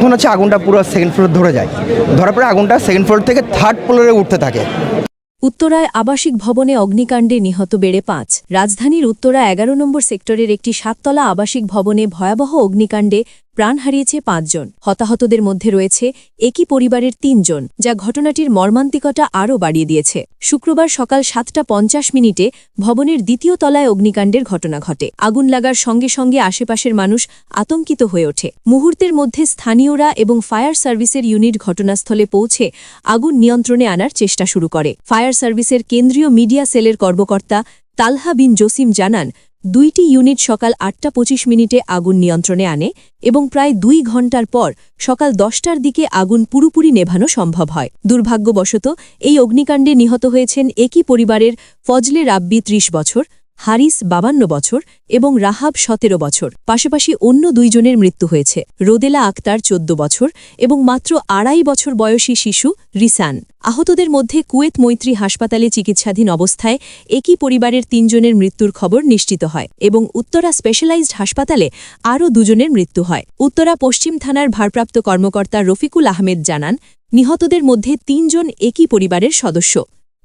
তখন হচ্ছে আগুনটা পুরো সেকেন্ড ফ্লোর ধরে যায়। ধরার পরে আগুনটা সেকেন্ড ফ্লোর থেকে থার্ড ফ্লোরে উঠতে থাকে। উত্তরায় আবাসিক ভবনে অগ্নিকাণ্ডে নিহত বেড়ে পাঁচ। রাজধানীর উত্তরা এগারো নম্বর সেক্টরের একটি সাততলা আবাসিক ভবনে ভয়াবহ অগ্নিকাণ্ডে প্রাণ হারিয়েছে পাঁচজন। হতাহতদের মধ্যে রয়েছে একই পরিবারের তিনজন, যা ঘটনাটির মর্মান্তিকতা আরও বাড়িয়ে দিয়েছে। শুক্রবার সকাল সাতটা পঞ্চাশ মিনিটে ভবনের দ্বিতীয় তলায় অগ্নিকাণ্ডের ঘটনা ঘটে। আগুন লাগার সঙ্গে সঙ্গে আশেপাশের মানুষ আতঙ্কিত হয়ে ওঠে। মুহূর্তের মধ্যে স্থানীয়রা এবং ফায়ার সার্ভিসের ইউনিট ঘটনাস্থলে পৌঁছে আগুন নিয়ন্ত্রণে আনার চেষ্টা শুরু করে। ফায়ার সার্ভিসের কেন্দ্রীয় মিডিয়া সেলের কর্মকর্তা তালহা বিন জসিম জানান দুইটি ইউনিট সকাল আটটা পঁচিশ মিনিটে আগুন নিয়ন্ত্রণে আনে এবং প্রায় দুই ঘণ্টার পর সকাল দশটার দিকে আগুন পুরোপুরি নেভানো সম্ভব হয়। দুর্ভাগ্যবশত, এই অগ্নিকাণ্ডে নিহত হয়েছেন একই পরিবারের ফজলে রাব্বি ত্রিশ বছর হারিস বাবান্ন বছর এবং রাহাব সতেরো বছর। পাশাপাশি অন্য দুইজনের মৃত্যু হয়েছে। রোদেলা আক্তার চোদ্দ বছর এবং মাত্র আড়াই বছর বয়সী শিশু রিসান। আহতদের মধ্যে কুয়েত মৈত্রী হাসপাতালে চিকিৎসাধীন অবস্থায় একই পরিবারের তিনজনের মৃত্যুর খবর নিশ্চিত হয় এবং উত্তরা স্পেশালাইজড হাসপাতালে আরও দুজনের মৃত্যু হয়। উত্তরা পশ্চিম থানার ভারপ্রাপ্ত কর্মকর্তা রফিকুল আহমেদ জানান, নিহতদের মধ্যে তিনজন একই পরিবারের সদস্য।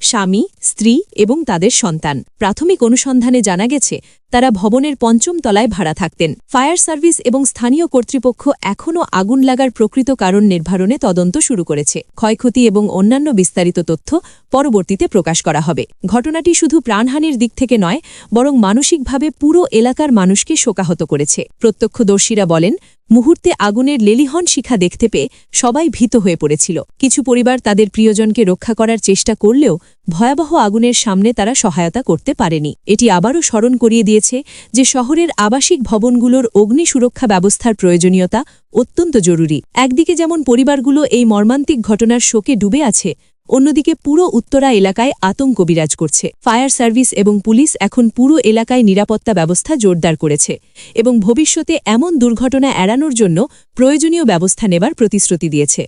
স্বামী স্ত্রী এবং তাদের সন্তান। প্রাথমিক অনুসন্ধানে জানা গেছে তারা ভবনের পঞ্চম তলায় ভাড়া থাকতেন। ফায়ার সার্ভিস এবং স্থানীয় কর্তৃপক্ষ এখনও আগুন লাগার প্রকৃত কারণ নির্ধারণে তদন্ত শুরু করেছে। ক্ষয়ক্ষতি এবং অন্যান্য বিস্তারিত তথ্য পরবর্তীতে প্রকাশ করা হবে। ঘটনাটি শুধু প্রাণহানির দিক থেকে নয়, বরং মানসিকভাবে পুরো এলাকার মানুষকে শোকাহত করেছে। প্রত্যক্ষদর্শীরা বলেন, মুহূর্তে আগুনের লেলিহন শিখা দেখতে পেয়ে সবাই ভীত হয়ে পড়েছিল। কিছু পরিবার তাদের প্রিয়জনকে রক্ষা করার চেষ্টা করলেও ভয়াবহ আগুনের সামনে তারা সহায়তা করতে পারেনি। এটি আবারও স্মরণ করিয়ে দিয়েছে যে শহরের আবাসিক ভবনগুলোর অগ্নি সুরক্ষা ব্যবস্থার প্রয়োজনীয়তা অত্যন্ত জরুরি। একদিকে যেমন পরিবারগুলো এই মর্মান্তিক ঘটনার শোকে ডুবে আছে, অন্যদিকে পুরো উত্তরা এলাকায় আতঙ্ক বিরাজ করছে। ফায়ার সার্ভিস এবং পুলিশ এখন পুরো এলাকায় নিরাপত্তা ব্যবস্থা জোরদার করেছে এবং ভবিষ্যতে এমন দুর্ঘটনা এড়ানোর জন্য প্রয়োজনীয় ব্যবস্থা নেবার প্রতিশ্রুতি দিয়েছে।